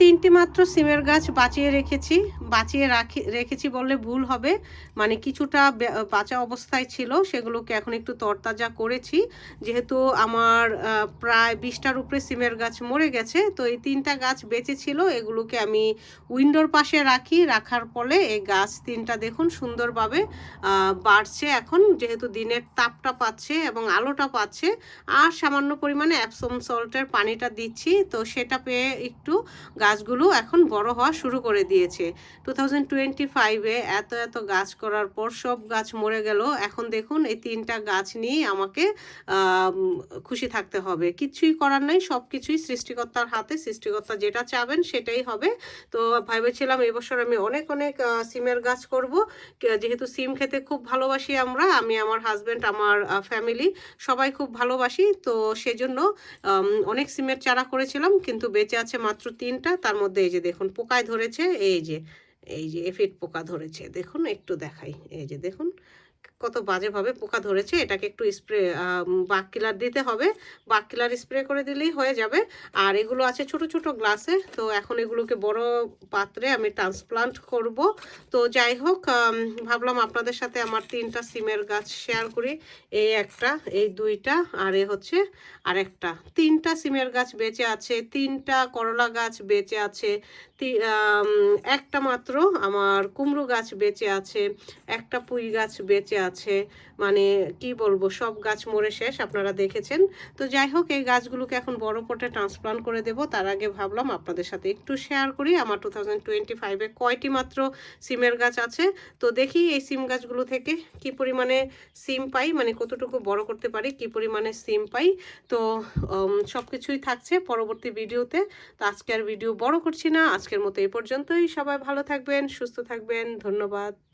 তিনটি মাত্র সিমের গাছ বাঁচিয়ে রেখেছি, বাঁচিয়ে রাখি, রেখেছি বললে ভুল হবে। মানে কিছুটা বাঁচা অবস্থায় ছিল, সেগুলোকে এখন একটু তরতাজা করেছি। যেহেতু আমার প্রায় বিশটার উপরে সিমের গাছ মরে গেছে, তো এই তিনটা গাছ বেঁচে ছিল, এগুলোকে আমি উইন্ডোর পাশে রাখি। রাখার ফলে এই গাছ তিনটা দেখুন সুন্দরভাবে বাড়ছে এখন, যেহেতু দিনের তাপটা পাচ্ছে এবং আলোটা পাচ্ছে। আর সামান্য পরিমাণে অ্যাপসম সল্টের পানিটা দিচ্ছি, তো সেটা পেয়ে একটু গাছগুলো এখন বড় হওয়া শুরু করে দিয়েছে। টু থাউজেন্ড টোয়েন্টি ফাইভে এত এত গাছ করার পর সব গাছ মরে গেল। এখন দেখুন এই তিনটা গাছ নিয়ে আমাকে খুশি থাকতে হবে। কিছুই করার নাই সব কিছুই সৃষ্টিকর্তার হাতে। সৃষ্টিকর্তা যেটা চাবেন সেটাই হবে। তো ভেবেছিলাম এবছর আমি অনেক অনেক সিমের গাছ করব। যেহেতু সিম খেতে খুব ভালোবাসি আমরা, আমি আমার হাজব্যান্ড আমার ফ্যামিলি সবাই খুব ভালোবাসি। তো সেজন্য অনেক সিমের চারা করেছিলাম, কিন্তু বেঁচে আছে মাত্র তিনটা। তার মধ্যে এই যে দেখুন পোকায় ধরেছে, এই যে এই যে এফিট পোকা ধরেছে, দেখুন একটু দেখাই, এই যে দেখুন কত বাজেভাবে পোকা ধরেছে, এটাকে একটু স্প্রে বাক কিলার দিতে হবে। বাক কিলার স্প্রে করে দিলেই হয়ে যাবে। আর এগুলো আছে ছোট ছোট গ্লাসে, তো এখন এগুলোকে বড় পাত্রে আমি ট্রান্সপ্লান্ট করব। তো যাই হোক ভাবলাম আপনাদের সাথে আমার তিনটা সিমের গাছ শেয়ার করি। এই একটা, এই দুইটা, আর এ হচ্ছে আরেকটা। তিনটা সিমের গাছ বেঁচে আছে, তিনটা করলা গাছ বেঁচে আছে একটা মাত্র আমার কুমড়ো গাছ বেঁচে আছে, একটা পুঁই গাছ বেঁচে আছে মানে কি বলব, সব গাছ মরে শেষ, আপনারা দেখেছেন। তো যাই হোক, এই গাছগুলোকে এখন বড় পটে ট্রান্সপ্লান্ট করে দেব। তার আগে ভাবলাম আপনাদের সাথে একটু শেয়ার করি। আমার টু থাউজেন্ড টোয়েন্টি ফাইভে কয়টি মাত্র সিমের গাছ আছে। তো দেখি এই সিম গাছগুলো থেকে কি পরিমাণে সিম পাই মানে কতটুকু বড় করতে পারি, কি পরিমাণে সিম পাই। তো সব কিছুই থাকছে পরবর্তী ভিডিওতে। তো আজকে আর ভিডিও বড় করছি না। আজকের মতো এই পর্যন্তই। সবাই ভালো থাকবেন, সুস্থ থাকবেন। ধন্যবাদ।